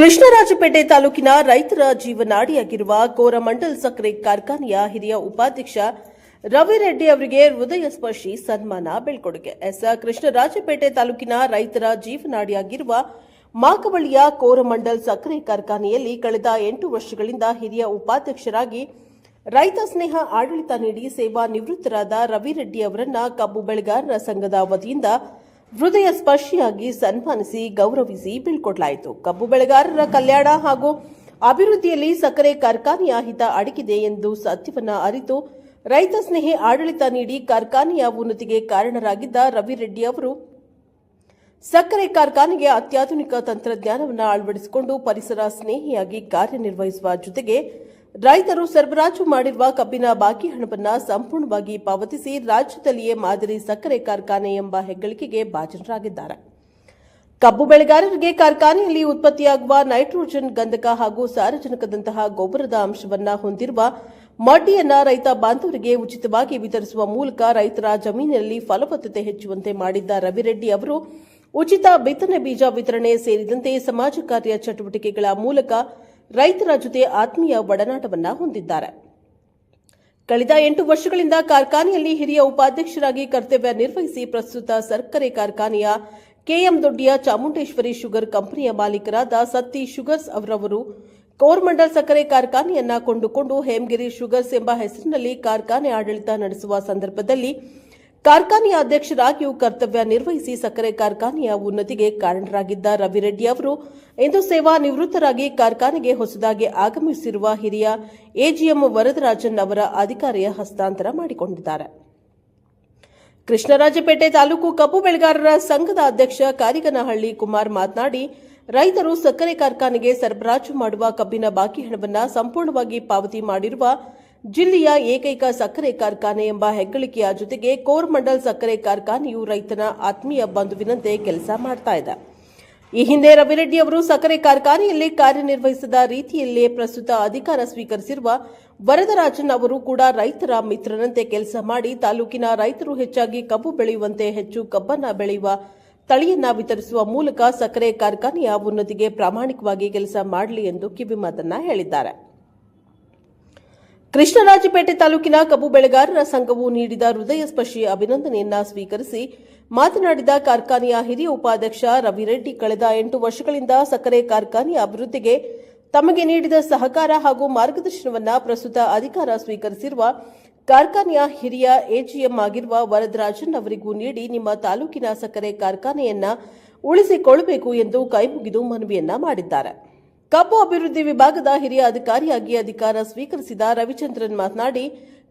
ಕೃಷ್ಣರಾಜಪೇಟೆ ತಾಲೂಕಿನ ರೈತರ ಜೀವನಾಡಿಯಾಗಿರುವ ಕೋರಮಂಡಲ್ ಸಕ್ಕರೆ ಕಾರ್ಖಾನೆಯ ಹಿರಿಯ ಉಪಾಧ್ಯಕ್ಷ ರವಿರೆಡ್ಡಿ ಅವರಿಗೆ ಹೃದಯ ಸ್ಪರ್ಶಿ ಸನ್ಮಾನ, ಬೀಳ್ಕೊಡುಗೆ. ಎಸ್. ಕೃಷ್ಣರಾಜಪೇಟೆ ತಾಲೂಕಿನ ರೈತರ ಜೀವನಾಡಿಯಾಗಿರುವ ಮಾಕವಳ್ಳಿಯ ಕೋರಮಂಡಲ್ ಸಕ್ಕರೆ ಕಾರ್ಖಾನೆಯಲ್ಲಿ ಕಳೆದ ಎಂಟು ವರ್ಷಗಳಿಂದ ಹಿರಿಯ ಉಪಾಧ್ಯಕ್ಷರಾಗಿ ರೈತ ಸ್ನೇಹ ಆಡಳಿತ ನೀಡಿ ಸೇವಾ ನಿವೃತ್ತರಾದ ರವಿರೆಡ್ಡಿ ಅವರನ್ನ ಕಬ್ಬು ಬೆಳೆಗಾರರ ಸಂಘದ ವತಿಯಿಂದ ಹೃದಯ ಸ್ಪರ್ಶಿಯಾಗಿ ಸನ್ಮಾನಿಸಿ ಗೌರವಿಸಿ ಬೀಳ್ಕೊಡ್ಲಾಯಿತು. ಕಬ್ಬು ಬೆಳೆಗಾರರ ಕಲ್ಯಾಣ ಹಾಗೂ ಅಭಿವೃದ್ಧಿಯಲ್ಲಿ ಸಕ್ಕರೆ ಕಾರ್ಖಾನೆಯ ಹಿತ ಅಡಗಿದೆ ಎಂದು ಸತ್ಯವನ್ನ ಅರಿತು ರೈತ ಸ್ನೇಹಿ ಆಡಳಿತ ನೀಡಿ ಕಾರ್ಖಾನೆಯ ಉನ್ನತಿಗೆ ಕಾರಣರಾಗಿದ್ದ ರವಿರೆಡ್ಡಿ ಅವರು, ಸಕ್ಕರೆ ಕಾರ್ಖಾನೆಗೆ ಅತ್ಯಾಧುನಿಕ ತಂತ್ರಜ್ಞಾನವನ್ನು ಅಳವಡಿಸಿಕೊಂಡು ಪರಿಸರ ಸ್ನೇಹಿಯಾಗಿ ಕಾರ್ಯನಿರ್ವಹಿಸುವ ಜೊತೆಗೆ ರೈತರು ಸರಬರಾಜು ಮಾಡಿರುವ ಕಬ್ಬಿನ ಬಾಕಿ ಹಣವನ್ನು ಸಂಪೂರ್ಣವಾಗಿ ಪಾವತಿಸಿ ರಾಜ್ಯದಲ್ಲಿಯೇ ಮಾದರಿ ಸಕ್ಕರೆ ಕಾರ್ಖಾನೆ ಎಂಬ ಹೆಗ್ಗಳಿಕೆಗೆ ಭಾಜನರಾಗಿದ್ದಾರೆ. ಕಬ್ಬು ಬೆಳೆಗಾರರಿಗೆ ಕಾರ್ಖಾನೆಯಲ್ಲಿ ಉತ್ಪತ್ತಿಯಾಗುವ ನೈಟ್ರೋಜನ್ ಗಂಧಕ ಹಾಗೂ ಸಾರಜನಕದಂತಹ ಗೊಬ್ಬರದ ಅಂಶವನ್ನ ಹೊಂದಿರುವ ಮಡ್ಡಿಯನ್ನು ರೈತ ಬಾಂಧವರಿಗೆ ಉಚಿತವಾಗಿ ವಿತರಿಸುವ ಮೂಲಕ ರೈತರ ಜಮೀನಿನಲ್ಲಿ ಫಲವತ್ತತೆ ಹೆಚ್ಚುವಂತೆ ಮಾಡಿದ್ದ ರವಿರೆಡ್ಡಿ ಅವರು, ಉಚಿತ ಬಿತ್ತನೆ ಬೀಜ ವಿತರಣೆ ಸೇರಿದಂತೆ ಸಮಾಜ ಕಾರ್ಯ ಚಟುವಟಿಕೆಗಳ ಮೂಲಕ ರೈತರ ಜೊತೆ ಆತ್ಮೀಯ ಒಡನಾಟವನ್ನ ಹೊಂದಿದ್ದಾರೆ. ಕಳೆದ ಎಂಟು ವರ್ಷಗಳಿಂದ ಕಾರ್ಖಾನೆಯಲ್ಲಿ ಹಿರಿಯ ಉಪಾಧ್ಯಕ್ಷರಾಗಿ ಕರ್ತವ್ಯ ನಿರ್ವಹಿಸಿ ಪ್ರಸ್ತುತ ಸಕ್ಕರೆ ಕಾರ್ಖಾನೆಯ ಕೆಎಂ ದೊಡ್ಡಿಯ ಚಾಮುಂಡೇಶ್ವರಿ ಶುಗರ್ ಕಂಪನಿಯ ಮಾಲೀಕರಾದ ಸತ್ತಿ ಶುಗರ್ಸ್ ಅವರವರು ಕೋರ್ಮಂಡಲ್ ಸಕ್ಕರೆ ಕಾರ್ಖಾನೆಯನ್ನ ಕೊಂಡುಕೊಂಡು ಹೇಮಗಿರಿ ಶುಗರ್ಸ್ ಎಂಬ ಹೆಸರಿನಲ್ಲಿ ಕಾರ್ಖಾನೆ ಆಡಳಿತ ನಡೆಸುವ ಸಂದರ್ಭದಲ್ಲಿ ಕಾರ್ಖಾನೆಯ ಅಧ್ಯಕ್ಷರಾಗಿಯೂ ಕರ್ತವ್ಯ ನಿರ್ವಹಿಸಿ ಸಕ್ಕರೆ ಕಾರ್ಖಾನೆಯ ಉನ್ನತಿಗೆ ಕಾರಣರಾಗಿದ್ದ ರವಿರೆಡ್ಡಿ ಅವರು, ಇಂದು ಸೇವಾ ನಿವೃತ್ತರಾಗಿ ಕಾರ್ಖಾನೆಗೆ ಹೊಸದಾಗಿ ಆಗಮಿಸಿರುವ ಹಿರಿಯ ಎಜಿಎಂ ವರದರಾಜನ್ ಅವರ ಅಧಿಕಾರಿಯ ಹಸ್ತಾಂತರ ಮಾಡಿಕೊಂಡಿದ್ದಾರೆ. ಕೃಷ್ಣರಾಜಪೇಟೆ ತಾಲೂಕು ಕಬ್ಬು ಬೆಳೆಗಾರರ ಸಂಘದ ಅಧ್ಯಕ್ಷ ಕಾರಿಗನಹಳ್ಳಿ ಕುಮಾರ್ ಮಾತನಾಡಿ, ರೈತರು ಸಕ್ಕರೆ ಕಾರ್ಖಾನೆಗೆ ಸರಬರಾಜು ಮಾಡುವ ಕಬ್ಬಿನ ಬಾಕಿ ಹಣವನ್ನು ಸಂಪೂರ್ಣವಾಗಿ ಪಾವತಿ ಮಾಡಿರುವ ಜಿಲ್ಲೆಯ ಏಕೈಕ ಸಕ್ಕರೆ ಕಾರ್ಖಾನೆ ಎಂಬ ಹೆಗ್ಗಳಿಕೆಯ ಜೊತೆಗೆ ಕೋರ್ಮಂಡಲ್ ಸಕ್ಕರೆ ಕಾರ್ಖಾನೆಯು ರೈತನ ಆತ್ಮೀಯ ಬಂಧುವಿನಂತೆ ಕೆಲಸ ಮಾಡ್ತಾ ಇದೆ. ಈ ಹಿಂದೆ ರವಿರೆಡ್ಡಿ ಅವರು ಸಕ್ಕರೆ ಕಾರ್ಖಾನೆಯಲ್ಲಿ ಕಾರ್ಯನಿರ್ವಹಿಸಿದ ರೀತಿಯಲ್ಲೇ ಪ್ರಸ್ತುತ ಅಧಿಕಾರ ಸ್ವೀಕರಿಸಿರುವ ವರದರಾಜನ್ ಅವರು ಕೂಡ ರೈತರ ಮಿತ್ರನಂತೆ ಕೆಲಸ ಮಾಡಿ ತಾಲೂಕಿನ ರೈತರು ಹೆಚ್ಚಾಗಿ ಕಬ್ಬು ಬೆಳೆಯುವಂತೆ ಹೆಚ್ಚು ಕಬ್ಬನ್ನ ಬೆಳೆಯುವ ತಳಿಯನ್ನ ವಿತರಿಸುವ ಮೂಲಕ ಸಕ್ಕರೆ ಕಾರ್ಖಾನೆಯ ಉನ್ನತಿಗೆ ಪ್ರಾಮಾಣಿಕವಾಗಿ ಕೆಲಸ ಮಾಡಲಿ ಎಂದು ಕಿವಿಮಾತನ್ನ ಹೇಳಿದ್ದಾರೆ. ಕೃಷ್ಣರಾಜಪೇಟೆ ತಾಲೂಕಿನ ಕಬ್ಬು ಬೆಳೆಗಾರರ ಸಂಘವು ನೀಡಿದ ಹೃದಯಸ್ಪರ್ಶಿ ಅಭಿನಂದನೆಯನ್ನ ಸ್ವೀಕರಿಸಿ ಮಾತನಾಡಿದ ಕಾರ್ಖಾನೆಯ ಹಿರಿಯ ಉಪಾಧ್ಯಕ್ಷ ರವಿರೆಡ್ಡಿ ಕಳೆದ ಎಂಟು ವರ್ಷಗಳಿಂದ ಸಕ್ಕರೆ ಕಾರ್ಖಾನೆಯ ಅಭಿವೃದ್ಧಿಗೆ ತಮಗೆ ನೀಡಿದ ಸಹಕಾರ ಹಾಗೂ ಮಾರ್ಗದರ್ಶನವನ್ನ ಪ್ರಸ್ತುತ ಅಧಿಕಾರ ಸ್ವೀಕರಿಸಿರುವ ಕಾರ್ಖಾನೆಯ ಹಿರಿಯ ಎಜಿಎಂ ಆಗಿರುವ ವರದರಾಜನ್ ಅವರಿಗೂ ನೀಡಿ ನಿಮ್ಮ ತಾಲೂಕಿನ ಸಕ್ಕರೆ ಕಾರ್ಖಾನೆಯನ್ನ ಉಳಿಸಿಕೊಳ್ಳಬೇಕು ಎಂದು ಕೈಮುಗಿದು ಮನವಿಯನ್ನ ಮಾಡಿದ್ದಾರೆ. ಕಬ್ಬು ಅಭಿವೃದ್ಧಿ ವಿಭಾಗದ ಹಿರಿಯ ಅಧಿಕಾರಿಯಾಗಿ ಅಧಿಕಾರ ಸ್ವೀಕರಿಸಿದ ರವಿಚಂದ್ರನ್ ಮಾತನಾಡಿ,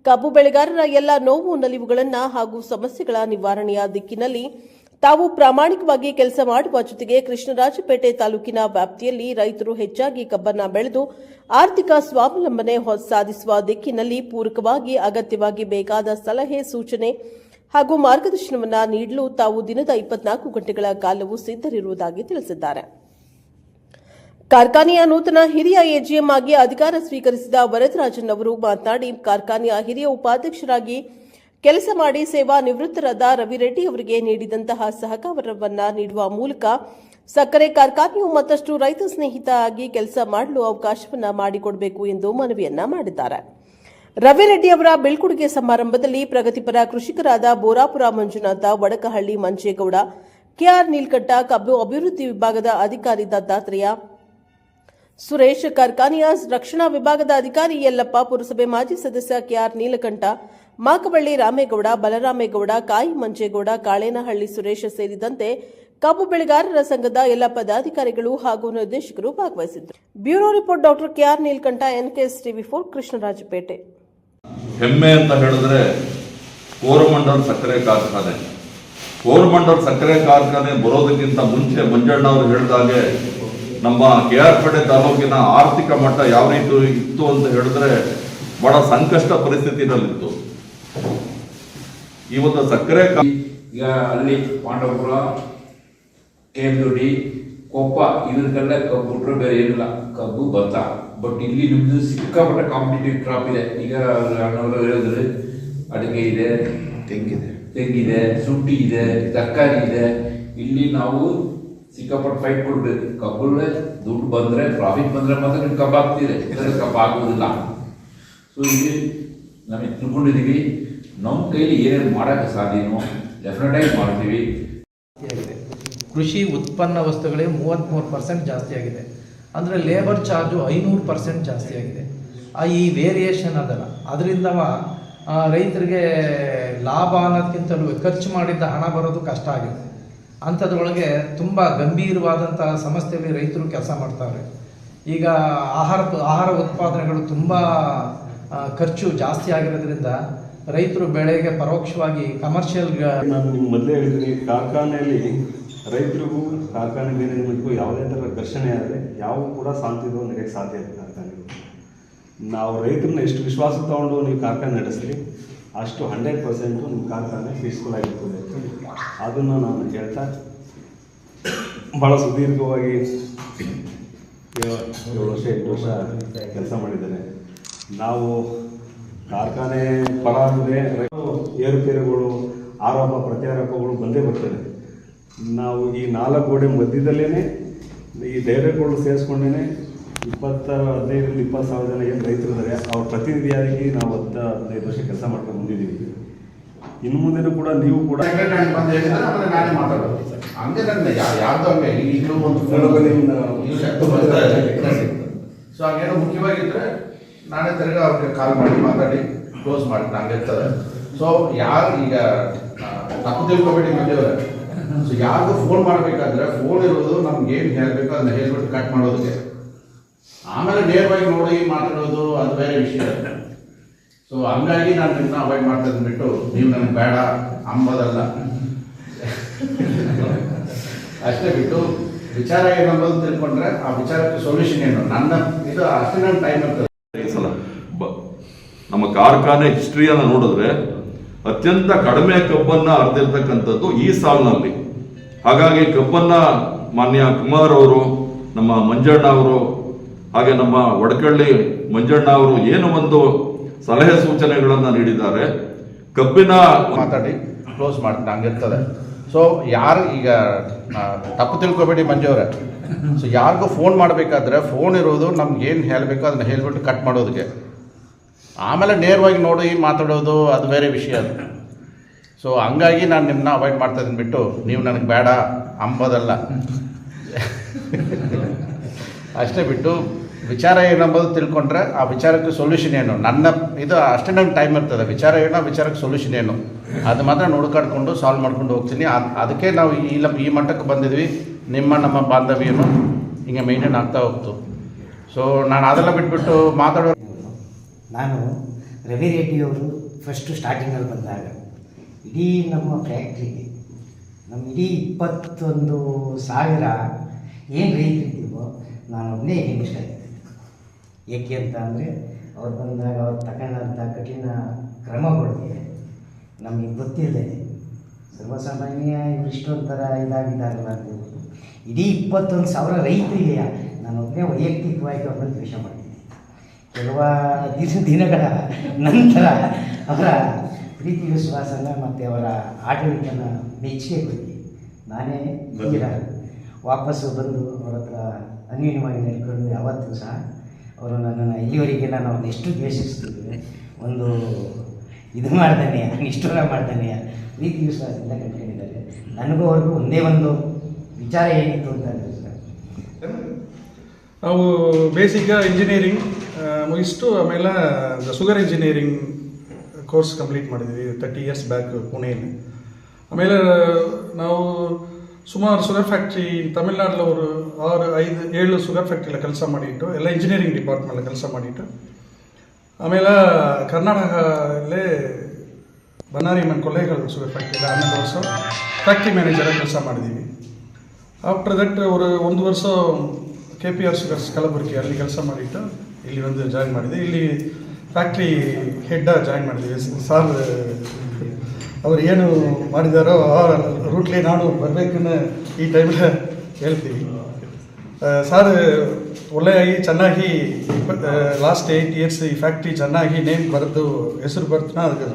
ಕಬ್ಬು ಬೆಳೆಗಾರರ ಎಲ್ಲ ನೋವು, ನಲಿವುಗಳನ್ನು ಹಾಗೂ ಸಮಸ್ಯೆಗಳ ನಿವಾರಣೆಯ ದಿಕ್ಕಿನಲ್ಲಿ ತಾವು ಪ್ರಾಮಾಣಿಕವಾಗಿ ಕೆಲಸ ಮಾಡುವ ಜೊತೆಗೆ ಕೃಷ್ಣರಾಜಪೇಟೆ ತಾಲೂಕಿನ ವ್ಯಾಪ್ತಿಯಲ್ಲಿ ರೈತರು ಹೆಚ್ಚಾಗಿ ಕಬ್ಬನ್ನು ಬೆಳೆದು ಆರ್ಥಿಕ ಸ್ವಾವಲಂಬನೆ ಸಾಧಿಸುವ ದಿಕ್ಕಿನಲ್ಲಿ ಪೂರಕವಾಗಿ ಅಗತ್ಯವಾಗಿ ಬೇಕಾದ ಸಲಹೆ, ಸೂಚನೆ ಹಾಗೂ ಮಾರ್ಗದರ್ಶನವನ್ನು ನೀಡಲು ತಾವು ದಿನದ ಇಪ್ಪತ್ನಾಲ್ಕು ಗಂಟೆಗಳ ಕಾಲವೂ ಸಿದ್ಧರಿರುವುದಾಗಿ ತಿಳಿಸಿದ್ದಾರೆ. ಕಾರ್ಖಾನೆಯ ನೂತನ ಹಿರಿಯ ಎಜಿಎಂ ಆಗಿ ಅಧಿಕಾರ ಸ್ವೀಕರಿಸಿದ ವರದರಾಜನ್ ಅವರು ಮಾತನಾಡಿ, ಕಾರ್ಖಾನೆಯ ಹಿರಿಯ ಉಪಾಧ್ಯಕ್ಷರಾಗಿ ಕೆಲಸ ಮಾಡಿ ಸೇವಾ ನಿವೃತ್ತರಾದ ರವಿರೆಡ್ಡಿ ಅವರಿಗೆ ನೀಡಿದಂತಹ ಸಹಕಾರವನ್ನು ನೀಡುವ ಮೂಲಕ ಸಕ್ಕರೆ ಕಾರ್ಖಾನೆಯು ಮತ್ತಷ್ಟು ರೈತ ಸ್ನೇಹಿತ ಆಗಿ ಕೆಲಸ ಮಾಡಲು ಅವಕಾಶವನ್ನು ಮಾಡಿಕೊಡಬೇಕು ಎಂದು ಮನವಿಯನ್ನ ಮಾಡಿದ್ದಾರೆ. ರವಿರೆಡ್ಡಿ ಅವರ ಬೀಳ್ಕೊಡುಗೆ ಸಮಾರಂಭದಲ್ಲಿ ಪ್ರಗತಿಪರ ಕೃಷಿಕರಾದ ಬೋರಾಪುರ ಮಂಜುನಾಥ, ವಡಕಹಳ್ಳಿ ಮಂಜೇಗೌಡ, ಕೆಆರ್ ನೀಲ್ಕಟ್ಟ ಕಬ್ಬು ಅಭಿವೃದ್ಧಿ ವಿಭಾಗದ ಅಧಿಕಾರಿ ದತ್ತಾತ್ರೇಯ ಸುರೇಶ್ ಕಾರ್ಖಾನೆಯ ರಕ್ಷಣಾ ವಿಭಾಗದ ಅಧಿಕಾರಿ ಯಲ್ಲಪ್ಪ ಪುರಸಭೆ ಮಾಜಿ ಸದಸ್ಯ ಕೆಆರ್ ನೀಲಕಂಠ, ಮಾಕಬಳ್ಳಿ ರಾಮೇಗೌಡ, ಬಲರಾಮೇಗೌಡ, ಕಾಯಿ ಮಂಜೇಗೌಡ, ಕಾಳೇನಹಳ್ಳಿ ಸುರೇಶ್ ಸೇರಿದಂತೆ ಕಬ್ಬು ಬೆಳೆಗಾರರ ಸಂಘದ ಎಲ್ಲ ಪದಾಧಿಕಾರಿಗಳು ಹಾಗೂ ನಿರ್ದೇಶಕರು ಭಾಗವಹಿಸಿದ್ದರು. Bureau report doctor KR Neelakanta, NKS TV four, Krishnarajapete. ಹೆಮ್ಮೆ ಅಂತ ಹೇಳಿದ್ರೆ ಕೋರಮಂಡಲ್ ಸಕ್ಕರೆ ಕಾರ್ಖಾನೆ. ಕೋರಮಂಡಲ್ ಸಕ್ಕರೆ ಕಾರ್ಖಾನೆ ಬರೋದಕ್ಕಿಂತ ಮುಂಚೆ ಮಂಜಣ್ಣ ಅವರು ಹೇಳಿದಾಗೆ ನಮ್ಮ ಕೆ ಆರ್ ಪೇಟೆ ತಾಲೂಕಿನ ಆರ್ಥಿಕ ಮಟ್ಟ ಯಾವ ರೀತಿ ಇತ್ತು ಅಂತ ಹೇಳಿದ್ರೆ ಬಹಳ ಸಂಕಷ್ಟ ಪರಿಸ್ಥಿತಿನಲ್ಲಿತ್ತು ಈ ಒಂದು ಸಕ್ಕರೆ ಈಗ ಅಲ್ಲಿ ಪಾಂಡವಪುರ ಕೇಂದ್ರಡಿ ಕೊಪ್ಪ ಇದಕ್ಕೆಲ್ಲ ಕಬ್ಬು ಬಿಟ್ಟರೆ ಬೇರೆ ಏನಿಲ್ಲ. ಕಬ್ಬು ಭತ್ತ ಬಟ್ ಇಲ್ಲಿ ನಿಮ್ದು ಸಿಕ್ಕಾಪಟ್ಟೆ ಕಾಂಪಿಟೇಟಿವ್ ಕ್ರಾಪ್ ಇದೆ. ಈಗ ಅಣ್ಣವರು ಹೇಳಿದ್ರೆ ಅಡಿಕೆ ಇದೆ ತೆಂಗಿದೆ. ತೆಂಗಿದೆ ಸುಟ್ಟಿ ಇದೆ ತರಕಾರಿ ಇದೆ. ಇಲ್ಲಿ ನಾವು ಸಿಕ್ಕಾಪಟ್ಟೆ ಫೈಟ್ ಕೊಡ್ಬೇಕು. ಕಬ್ಬು ದುಡ್ಡು ಬಂದ್ರೆ ಪ್ರಾಫಿಟ್ ಬಂದ್ರೆ ಮಾತ್ರ ನೀವು ಕಬ್ಬು ಕಬ್ಬು ಆಗುವುದಿಲ್ಲ ಸೊ ಇಲ್ಲಿ ನಮಗೆ ತಿಳ್ಕೊಂಡಿದ್ದೀವಿ ನಮ್ಮ ಕೈಲಿ ಏನೇನು ಮಾಡೋಕ್ಕೆ ಸಾಧ್ಯನೋ ಡೆಫಿನೆಟಾಗಿ ಮಾಡ್ತೀವಿ. ಕೃಷಿ ಉತ್ಪನ್ನ ವಸ್ತುಗಳೇ ಮೂವತ್ತ್ಮೂರು ಪರ್ಸೆಂಟ್ ಜಾಸ್ತಿ ಆಗಿದೆ ಅಂದರೆ ಲೇಬರ್ ಚಾರ್ಜು ಐನೂರು ಪರ್ಸೆಂಟ್ ಜಾಸ್ತಿ ಆಗಿದೆ ಆ ಈ ವೇರಿಯೇಷನ್ ಅದಲ್ಲ. ಅದರಿಂದ ರೈತರಿಗೆ ಲಾಭ ಅನ್ನೋದಕ್ಕಿಂತಲೂ ಖರ್ಚು ಮಾಡಿದ್ದ ಹಣ ಬರೋದು ಕಷ್ಟ ಆಗಿದೆ. ಅಂಥದ್ರೊಳಗೆ ತುಂಬ ಗಂಭೀರವಾದಂಥ ಸಮಸ್ಯೆಯಲ್ಲಿ ರೈತರು ಕೆಲಸ ಮಾಡ್ತಾರೆ. ಈಗ ಆಹಾರ ಆಹಾರ ಉತ್ಪಾದನೆಗಳು ತುಂಬ ಖರ್ಚು ಜಾಸ್ತಿ ಆಗಿರೋದ್ರಿಂದ ರೈತರು ಬೆಳೆಗೆ ಪರೋಕ್ಷವಾಗಿ ಕಮರ್ಷಿಯಲ್ ನಾನು ನಿಮ್ಗೆ ಮೊದಲೇ ಹೇಳಿದ್ದೀನಿ, ಕಾರ್ಖಾನೆಯಲ್ಲಿ ರೈತರಿಗೂ ಕಾರ್ಖಾನೆ ಮ್ಯಾನೇಜ್ಮೆಂಟ್ಗೂ ಯಾವುದೇ ಥರ ಘರ್ಷಣೆ ಆದರೆ ಯಾವ ಕೂಡ ಶಾಂತಿದು ನಡೆಯೋಕ್ಕೆ ಸಾಧ್ಯ ಇಲ್ಲ ಕಾರ್ಖಾನೆಗಳು ನಾವು ರೈತರನ್ನ ಎಷ್ಟು ವಿಶ್ವಾಸ ತಗೊಂಡು ನೀವು ಕಾರ್ಖಾನೆ ನಡೆಸ್ರಿ ಅಷ್ಟು ಹಂಡ್ರೆಡ್ ಪರ್ಸೆಂಟು ನಿಮ್ಮ ಕಾರ್ಖಾನೆ ಪೀಸ್ಫುಲ್ ಆಗಿರ್ತದೆ. ಅದನ್ನು ನಾನು ಹೇಳ್ತಾ ಭಾಳ ಸುದೀರ್ಘವಾಗಿ ಏಳು ವರ್ಷ, ಎಂಟು ವರ್ಷ ಕೆಲಸ ಮಾಡಿದ್ದೇನೆ. ನಾವು ಕಾರ್ಖಾನೆ ಫಲ ಅಂದರೆ ಏರುಪೇರುಗಳು, ಆರೋಪ ಪ್ರತ್ಯಾರೋಪಗಳು ಬಂದೇ ಬರ್ತದೆ. ನಾವು ಈ ನಾಲ್ಕು ಗೋಡೆ ಮಧ್ಯದಲ್ಲೇ ಈ ಧೈರ್ಯಗಳು ಸೇರಿಸ್ಕೊಂಡೇ ಇಪ್ಪತ್ತ ಹದಿನೈದರಿಂದ ಇಪ್ಪತ್ತು ಸಾವಿರ ಜನ ಏನು ರೈತರು ಇದ್ದಾರೆ ಅವ್ರ ಪ್ರತಿನಿಧಿಯಾಗಿ ನಾವು ಹತ್ತು ಹದಿನೈದು ವರ್ಷ ಕೆಲಸ ಮಾಡ್ಕೊಂಡು ಬಂದಿದ್ದೀವಿ. ಇನ್ನು ಮುಂದೆನೂ ಕೂಡ ನೀವು ಕೂಡ ಸೊ ಹಂಗೇನು ಮುಖ್ಯವಾಗಿದ್ರೆ ನಾನೇ ತಿರ್ಗಾ ಅವ್ರಿಗೆ ಕಾಲ್ ಮಾಡಿ ಮಾತಾಡಿ ಕ್ಲೋಸ್ ಮಾಡಿ ನಂಗೆ ಇರ್ತದೆ ಸೊ ಯಾರು ಈಗ ತಪ್ಪು ತಿಳ್ಕೊಬೇಡಿ ಮಂದಿಯವರೇ ಸೊ ಯಾರಿಗೂ ಫೋನ್ ಮಾಡಬೇಕಾದ್ರೆ ಫೋನ್ ಇರೋದು ನಮ್ಗೆ ಏನು ಹೇಳ್ಬೇಕು ಅದನ್ನ ಹೇಳ್ಬಿಟ್ಟು ಕಟ್ ಮಾಡೋದಕ್ಕೆ. ಆಮೇಲೆ ನೇರವಾಗಿ ನೋಡಿ ಮಾತಾಡೋದು ಅದು ಬೇರೆ ವಿಷಯ. ಸೊ ಹಂಗಾಗಿ ನಾನು ನಿಮ್ಮನ್ನ ಅವಾಯ್ಡ್ ಮಾಡ್ತಾ ಬಿಟ್ಟು, ನೀವು ನನಗೆ ಬೇಡ, ಅಂಬೋದಲ್ಲ. ಅಷ್ಟೇ ಬಿಟ್ಟು, ವಿಚಾರ ಏನಂಬೋದು ತಿಳ್ಕೊಂಡ್ರೆ ಆ ವಿಚಾರಕ್ಕೆ ಸೊಲ್ಯೂಷನ್ ಏನು? ನನ್ನ, ಇದು ಅಷ್ಟೇ ನನ್ನ ಟೈಮ್ ಸಲ ನಮ್ಮ ಕಾರ್ಖಾನೆ ಹಿಸ್ಟ್ರಿಯನ್ನು ನೋಡಿದ್ರೆ ಅತ್ಯಂತ ಕಡಿಮೆ ಕಬ್ಬನ್ನು ಅರ್ದಿರ್ತಕ್ಕಂಥದ್ದು ಈ ಸಾಲಿನಲ್ಲಿ. ಹಾಗಾಗಿ ಕಬ್ಬನ್ನು ಮಾನ್ಯ ಕುಮಾರ್ ಅವರು, ನಮ್ಮ ಮಂಜಣ್ಣ ಅವರು ಹಾಗೆ ನಮ್ಮ ವಡಕಳ್ಳಿ ಮಂಜಣ್ಣ ಅವರು ಏನು ಒಂದು ಸಲಹೆ ಸೂಚನೆಗಳನ್ನ ನೀಡಿದ್ದಾರೆ. ಕಬ್ಬಿನ ಮಾತಾಡಿ ಕ್ಲೋಸ್ ಮಾಡ್ತೀನಿ ಹಂಗಿರ್ತದೆ ಸೊ ಯಾರು ಈಗ ತಪ್ಪು ತಿಳ್ಕೊಬೇಡಿ ಮಂಜುವ್ರೆ ಸೊ ಯಾರಿಗೂ ಫೋನ್ ಮಾಡಬೇಕಾದ್ರೆ ಫೋನ್ ಇರೋದು ನಮ್ಗೆ ಏನು ಹೇಳಬೇಕು ಅದನ್ನ ಹೇಳ್ಬಿಟ್ಟು ಕಟ್ ಮಾಡೋದಕ್ಕೆ. ಆಮೇಲೆ ನೇರವಾಗಿ ನೋಡಿ ಮಾತಾಡೋದು ಅದು ಬೇರೆ ವಿಷಯ ಅದು. ಸೊ ಹಂಗಾಗಿ ನಾನು ನಿಮ್ಮನ್ನ ಅವಾಯ್ಡ್ ಮಾಡ್ತಾ ಇದ್ದೀನಿ ಬಿಟ್ಟು, ನೀವು ನನಗೆ ಬೇಡ ಅಂಬೋದಲ್ಲ. ಅಷ್ಟೇ ಬಿಟ್ಟು ವಿಚಾರ ಏನಂಬೋದು ತಿಳ್ಕೊಂಡ್ರೆ ಆ ವಿಚಾರಕ್ಕೆ ಸೊಲ್ಯೂಷನ್ ಏನು? ನನ್ನ ಇದು ಅಷ್ಟೇ ನಂಗೆ ಟೈಮ್ ಇರ್ತದೆ. ವಿಚಾರ ಏನೋ ವಿಚಾರಕ್ಕೆ ಸೊಲ್ಯೂಷನ್ ಏನು? ಅದು ಮಾತ್ರ ನೋಡ್ಕಾಡ್ಕೊಂಡು ಸಾಲ್ವ್ ಮಾಡ್ಕೊಂಡು ಹೋಗ್ತೀನಿ. ಅದ್- ಅದಕ್ಕೆ ನಾವು ಈ ಈ ಮಟ್ಟಕ್ಕೆ ಬಂದಿದ್ವಿ. ನಿಮ್ಮ, ನಮ್ಮ ಬಾಂಧವ್ಯನು ಹಿಂಗೆ ಮೇಂಟೈನ್ ಆಗ್ತಾ ಹೋಗ್ತು. ಸೊ ನಾನು ಅದೆಲ್ಲ ಬಿಟ್ಬಿಟ್ಟು ಮಾತಾಡೋ ನಾನು ರವಿ ರೆಡ್ಡಿಯವರು ಫಸ್ಟು ಸ್ಟಾರ್ಟಿಂಗಲ್ಲಿ ಬಂದಾಗ ಇಡೀ ನಮ್ಮ ಫ್ಯಾಕ್ಟ್ರಿಗೆ ನಮ್ಮ ಇಡೀ ಇಪ್ಪತ್ತೊಂದು ಸಾವಿರ ಏನು ರೈತರಿದ್ದೀವೋ ನಾನು ಒಬ್ಬನೇ ಹೆಂಗಿಷ್ಟ ಇದ್ದೆ ಏಕೆ ಅಂತ ಅಂದರೆ ಅವ್ರು ಬಂದಾಗ ಅವ್ರು ತಗೊಂಡಂಥ ಕಠಿಣ ಕ್ರಮಗಳಿಗೆ ನಮಗೆ ಗೊತ್ತಿಲ್ಲದೆ ಸರ್ವಸಾಮಾನ್ಯ ಇವ್ರು ಇಷ್ಟೊಂಥರ ಇದಾಗಿದ್ದಾರಲ್ಲ ಅಂತ ಇಡೀ ಇಪ್ಪತ್ತೊಂದು ಸಾವಿರ ರೈತರಿಗೆ ನಾನು ಒಬ್ಬನೇ ವೈಯಕ್ತಿಕವಾಗಿ ಅವ್ರನ್ನ ದ್ವೇಷ ಮಾಡಿದ್ದೆ ಕೆಲವ ದಿನ ದಿನಗಳ ನಂತರ ಅವರ ಪ್ರೀತಿ ವಿಶ್ವಾಸನ ಮತ್ತು ಅವರ ಆಡಳಿತನ ಮೆಚ್ಚುಗೆ ಕೊಟ್ಟು ನಾನೇ ವಾಪಸ್ಸು ಬಂದು ಅವರ ಹತ್ರ ಅನ್ಯೂನ್ಯವಾಗಿ ನಡ್ಕೊಂಡು ಯಾವತ್ತೂ ಸಹ ಅವರು ನನ್ನನ್ನು ಇಲ್ಲಿವರೆಗೆ ನಾನು ಅವ್ರನ್ನ ಎಷ್ಟು ದ್ವೇಷಿಸ್ತಿದ್ದೆ ಒಂದು ಇದು ಮಾಡ್ತಾನೆ ನಿಷ್ಠುರ ಮಾಡ್ತಾನೆ ಪ್ರೀತಿ ವಿಶ್ವಾಸದಿಂದ ಕಂಡುಕೊಂಡಿದ್ದಾರೆ. ನನಗೂ ಅವ್ರಿಗೂ ಒಂದೇ ಒಂದು ವಿಚಾರ ಏನಿತ್ತು ಅಂತ ಅಂದರೆ ಸರ್, ನಾವು ಬೇಸಿಕ್ ಇಂಜಿನಿಯರಿಂಗ್ ಮುಗಿಸ್ತು ಆಮೇಲೆ ಶುಗರ್ ಇಂಜಿನಿಯರಿಂಗ್ ಕೋರ್ಸ್ ಕಂಪ್ಲೀಟ್ ಮಾಡಿದ್ವಿ ತರ್ಟಿ ಇಯರ್ಸ್ ಬ್ಯಾಕ್ ಪುಣೆಯಲ್ಲಿ. ಆಮೇಲೆ ನಾವು ಸುಮಾರು ಸುಗರ್ ಫ್ಯಾಕ್ಟ್ರಿ ತಮಿಳ್ನಾಡಲ್ಲಿ ಅವರು ಆರು, ಐದು, ಏಳು ಸುಗರ್ ಫ್ಯಾಕ್ಟ್ರಿಯಲ್ಲಿ ಕೆಲಸ ಮಾಡಿಟ್ಟು, ಎಲ್ಲ ಇಂಜಿನಿಯರಿಂಗ್ ಡಿಪಾರ್ಟ್ಮೆಂಟ್ ಕೆಲಸ ಮಾಡಿಟ್ಟು, ಆಮೇಲೆ ಕರ್ನಾಟಕದಲ್ಲೇ ಬನ್ನಾರಿ ಮನ್ ಕೊಲೆಗಳು ಶುಗರ್ ಫ್ಯಾಕ್ಟ್ರಿಯಲ್ಲಿ ಹನ್ನೊಂದು ವರ್ಷ ಫ್ಯಾಕ್ಟ್ರಿ ಮ್ಯಾನೇಜರಾಗಿ ಕೆಲಸ ಮಾಡಿದ್ದೀವಿ ಆಫ್ಟರ್ ದಟ್ ಅವರು ಒಂದು ವರ್ಷ K P R sugars Kalaburagi ಅಲ್ಲಿ ಕೆಲಸ ಮಾಡಿಟ್ಟು, ಇಲ್ಲಿ ಒಂದು ಜಾಯಿನ್ ಮಾಡಿದೆ. ಇಲ್ಲಿ ಫ್ಯಾಕ್ಟ್ರಿ ಹೆಡ್ ಜಾಯಿನ್ ಮಾಡಿದ್ದೀವಿ ಸಾರ್ ಅವ್ರು ಏನು ಮಾಡಿದಾರೋ ಆ ರೂಟ್ಲಿ ನಾನು ಬರಬೇಕನ್ನ ಈ ಟೈಮಲ್ಲಿ ಹೇಳ್ತೀವಿ. ಸರ್ ಒಳ್ಳೆಯಾಗಿ, ಚೆನ್ನಾಗಿ ಲಾಸ್ಟ್ ಏಯ್ಟ್ ಇಯರ್ಸ್ ಈ ಫ್ಯಾಕ್ಟ್ರಿ ಚೆನ್ನಾಗಿ ನೇಮ್ ಬರೆದು ಹೆಸರು ಬರ್ತಾನೆ, ಅದಕ್ಕೆ